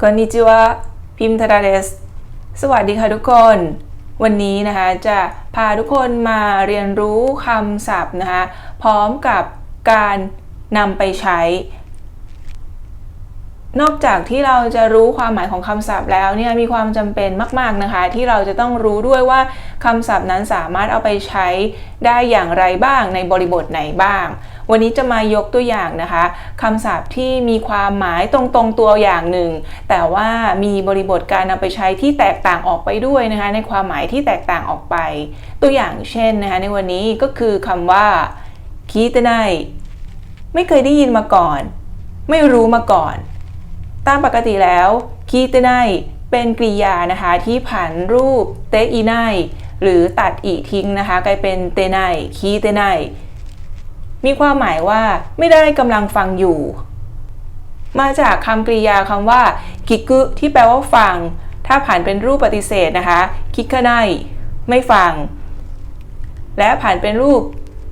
こんにちはพิมทาราเดส สวัสดีค่ะทุกคน วันนี้นะคะจะพาทุกคนมาเรียนรู้คำศัพท์นะคะ พร้อมกับการนำไปใช้ นอกจากที่เราจะรู้ความหมายของคำศัพท์แล้วเนี่ยมีความจำเป็นมาก ๆนะคะ ที่เราจะต้องรู้ด้วยว่าคำศัพท์นั้นสามารถเอาไปใช้ได้อย่างไรบ้างในบริบทไหนบ้าง วันนี้จะมายกตัวอย่างนะคะคำศัพท์ที่มีความหมายตรงๆตัวอย่างหนึ่ง แต่ว่ามีบริบทการนำไปใช้ที่แตกต่างออกไปด้วยนะคะ ในความหมายที่แตกต่างออกไป ตัวอย่างเช่นนะคะในวันนี้ก็คือคำว่าคิดไนไม่เคยได้ยินมาก่อน ไม่รู้มาก่อน ตามปกติแล้วคีเตไนเป็นกริยานะคะที่ผันรูปเตอีไนหรือตัดอีทิ้งนะคะ กลายเป็นเตไนคีเตไน มีความหมายว่าไม่ได้กำลังฟังอยู่ มาจากคำกริยาคำว่าคิกุที่แปลว่าฟัง ถ้าผันเป็นรูปปฏิเสธนะคะคิคไนไม่ฟัง และผันเป็นรูป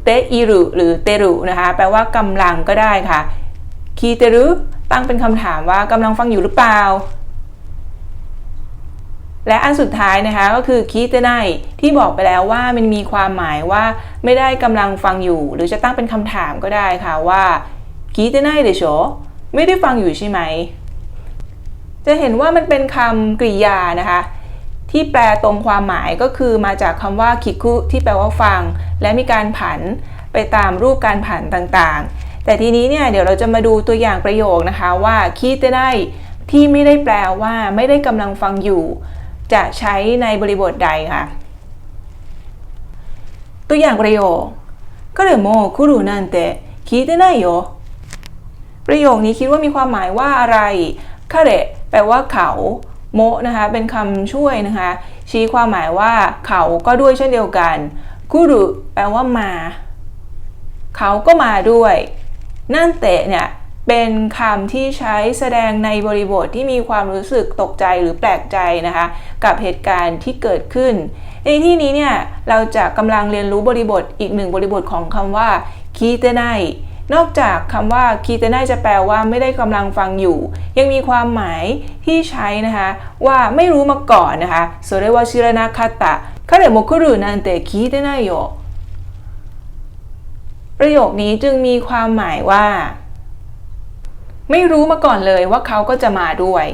เตอิรุหรือเตรุนะคะ แปลว่ากำลังก็ได้ค่ะคีเตรุตั้งเป็นคำถามว่ากำลังฟังอยู่หรือเปล่า และอันสุดท้ายนะคะก็คือคีเตไนที่บอกไปแล้วว่ามันมีความหมายว่าไม่ได้กำลังฟังอยู่ หรือจะตั้งเป็นคำถามก็ได้ค่ะว่าคีเตไนเดโชไม่ได้ฟังอยู่ใช่ไหม จะเห็นว่ามันเป็นคำกริยานะคะ ที่แปลตรงความหมายก็คือมาจากคำว่าคิคุที่แปลว่าฟัง และมีการผันไปตามรูปการผันต่างๆ แต่ทีนี้เนี่ยเดี๋ยวเราจะมาดูตัวอย่างประโยคนะคะว่าคิดได้ที่ไม่ได้แปลว่าไม่ได้กำลังฟังอยู่ จะใช้ในบริบทใดคะตัวอย่างประโยคก็เลยโมคุรุนันเตะคิดได้โยประโยคนี้คิดว่ามีความหมายว่าอะไรคาเดแปลว่าเขาโมนะคะ เป็นคำช่วยนะคะ ชี้ความหมายว่าเขาก็ด้วยเช่นเดียวกันคุรุแปลว่ามา เขาก็มาด้วย นั่นเตะเนี่ย เป็นคำที่ใช้แสดงในบริบทที่มีความรู้สึกตกใจหรือแปลกใจนะคะ กับเหตุการณ์ที่เกิดขึ้น ในที่นี้เนี่ยเราจะกำลังเรียนรู้บริบทอีกหนึ่งบริบทของคำว่าคีเตไนนอกจากคำว่าคีเตไนจะแปลว่าไม่ได้กำลังฟังอยู่ ยังมีความหมายที่ใช้นะคะ ว่าไม่รู้มาก่อนนะคะโซเรวาชิรนาคาตะคาเดโมคุรุนันเตคีเตไนโยประโยคนี้จึงมีความหมายว่า ไม่รู้มาก่อนเลยว่าเขาก็จะมาด้วย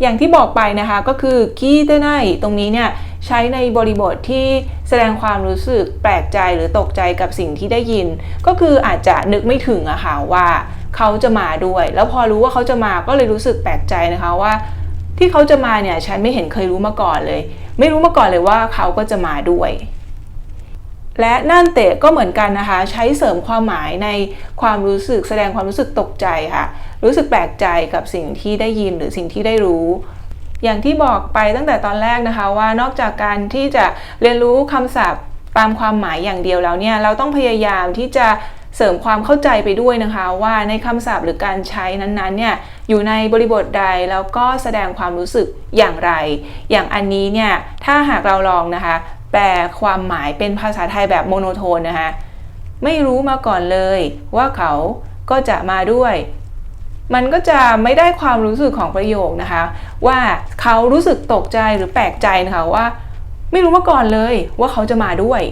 อย่างที่บอกไปนะคะก็คือคีเตไนตรงนี้เนี่ยใช้ในบริบทที่แสดงความรู้สึกแปลกใจหรือตกใจกับสิ่งที่ได้ยิน ก็คืออาจจะนึกไม่ถึงอะค่ะว่าเขาจะมาด้วย แล้วพอรู้ว่าเขาจะมาก็เลยรู้สึกแปลกใจนะคะว่า ที่เขาจะมาเนี่ยฉันไม่เห็นเคยรู้มาก่อนเลย ไม่รู้มาก่อนเลยว่าเขาก็จะมาด้วย และนั่นเตะก็เหมือนกันนะคะ ใช้เสริมความหมายในความรู้สึกแสดงความรู้สึกตกใจค่ะ รู้สึกแปลกใจกับสิ่งที่ได้ยินหรือสิ่งที่ได้รู้ อย่างที่บอกไปตั้งแต่ตอนแรกนะคะว่านอกจากการที่จะเรียนรู้คำศัพท์ตามความหมายอย่างเดียวแล้วเนี่ยเราต้องพยายามที่จะเสริมความเข้าใจไปด้วยนะคะ ว่าในคำศัพท์หรือการใช้นั้นๆเนี่ยอยู่ในบริบทใดแล้วก็แสดงความรู้สึกอย่างไร อย่างอันนี้เนี่ยถ้าหากเราลองนะคะ แปลความหมายเป็นภาษาไทยแบบโมโนโทนนะคะไม่รู้มาก่อนเลยว่าเขาก็จะมาด้วย มันก็จะไม่ได้ความรู้สึกของประโยคนะคะ ว่าเขารู้สึกตกใจหรือแปลกใจนะคะว่า ไม่รู้มาก่อนเลยว่าเขาจะมาด้วย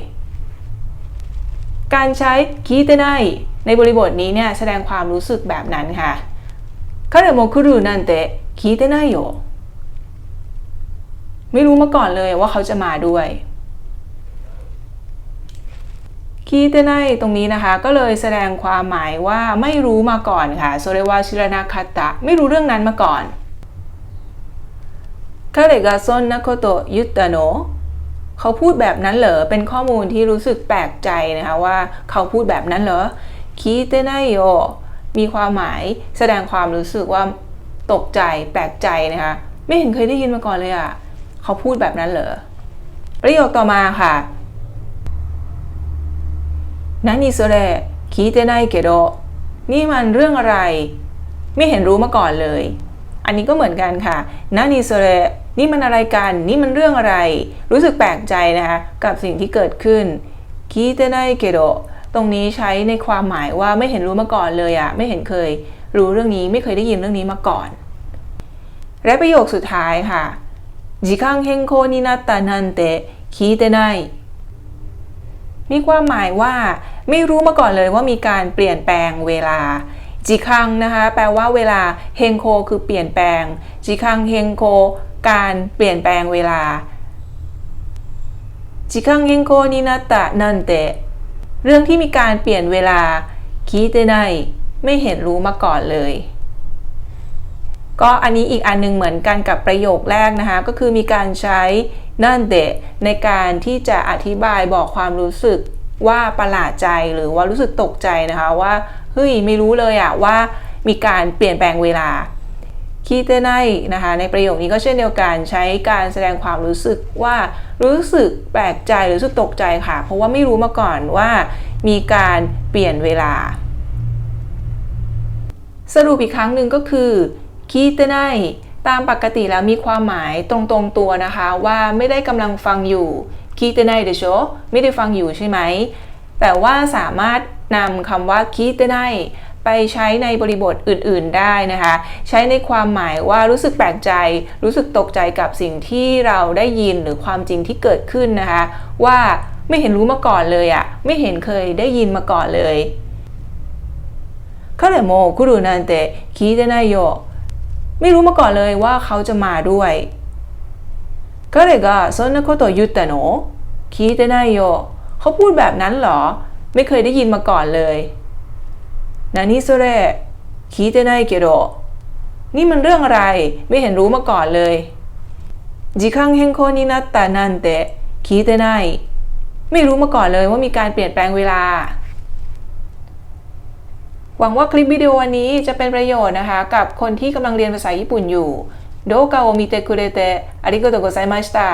การใช้คิเตไนในบริบทนี้เนี่ยแสดงความรู้สึกแบบนั้นค่ะคาเดโมคุรุนันเตะคิเตไนโยไม่รู้มาก่อนเลยว่าเขาจะมาด้วย คีเตไนตรงนี้นะคะ ก็เลยแสดงความหมายว่าไม่รู้มาก่อนค่ะโซเรวาชิรนาคาตะไม่รู้เรื่องนั้นมาก่อนคาเรกาซอนนาโคโตยุตโนเขาพูดแบบนั้นเหรอ เป็นข้อมูลที่รู้สึกแปลกใจนะคะว่าเขาพูดแบบนั้นเหรอคีเตไนโยมีความหมายแสดงความรู้สึกว่าตกใจแปลกใจนะคะ ไม่เห็นเคยได้ยินมาก่อนเลยอะ่ะ เขาพูดแบบนั้นเหรอ ประโยคต่อมาค่ะ นันิโซเรคิเตไนเกโดนี่มันเรื่องอะไร ไม่เห็นรู้มาก่อนเลย อันนี้ก็เหมือนกันค่ะนันิโซเรนี่มันอะไรกัน นี่มันเรื่องอะไร รู้สึกแปลกใจนะคะกับสิ่งที่เกิดขึ้นคิเตไนเกโดตรงนี้ใช้ในความหมายว่าไม่เห็นรู้มาก่อนเลยอะไม่เห็นเคย รู้เรื่องนี้ไม่เคยได้ยินเรื่องนี้มาก่อน และประโยคสุดท้ายค่ะ時間変更になったなんて聞いてない มีความหมายว่าไม่รู้มาก่อนเลยว่ามีการเปลี่ยนแปลงเวลา จิคังนะคะแปลว่าเวลาเฮงโคคือเปลี่ยนแปลง จิคังเฮงโคการเปลี่ยนแปลงเวลาจิคังเฮงโคนินาตะนันเตะเรื่องที่มีการเปลี่ยนเวลาคิเตไนไม่เห็นรู้มาก่อนเลยก็อันนี้อีกอันหนึงเหมือนกันกับประโยคแรกนะคะ ก็คือมีการใช้ นั่นเดะในการที่จะอธิบายบอกความรู้สึกว่าประหลาดใจหรือว่ารู้สึกตกใจนะคะว่าเฮ้ยไม่รู้เลยอะว่ามีการเปลี่ยนแปลงเวลาคิเตไนนะคะในประโยคนี้ก็เช่นเดียวกันใช้การแสดงความรู้สึกว่ารู้สึกแปลกใจหรือรู้สึกตกใจค่ะ เพราะว่าไม่รู้มาก่อนว่ามีการเปลี่ยนเวลา สรุปอีกครั้งหนึ่งก็คือคิเตไน ตามปกติแล้วมีความหมายตรงๆตัวนะคะ ว่าไม่ได้กำลังฟังอยู่คิเตไนเดโชไม่ได้ฟังอยู่ใช่ไหม แต่ว่าสามารถนำคำว่าคิเตไนไปใช้ในบริบทอื่นๆได้นะคะ ใช้ในความหมายว่ารู้สึกแปลกใจ รู้สึกตกใจกับสิ่งที่เราได้ยินหรือความจริงที่เกิดขึ้นนะคะ ว่าไม่เห็นรู้มาก่อนเลยอะไม่เห็นเคยได้ยินมาก่อนเลย 彼も来るなんて聞いてないよ ไม่รู้มาก่อนเลยว่าเขาจะมาด้วย彼がそんなこと言ったの聞いてないよเขาพูดแบบนั้นเหรอ ไม่เคยได้ยินมาก่อนเลย何それ聞いてないけどนี่มันเรื่องอะไร ไม่เห็นรู้มาก่อนเลย時間変更になったなんて聞いてないไม่รู้มาก่อนเลยว่ามีการเปลี่ยนแปลงเวลา หวังว่าคลิปวิดีโอวันนี้จะเป็นประโยชน์นะคะ กับคนที่กำลังเรียนภาษาญี่ปุ่นอยู่โดกาโอมิเตคุเรเตอาริโกโตโกไซมาชิตะ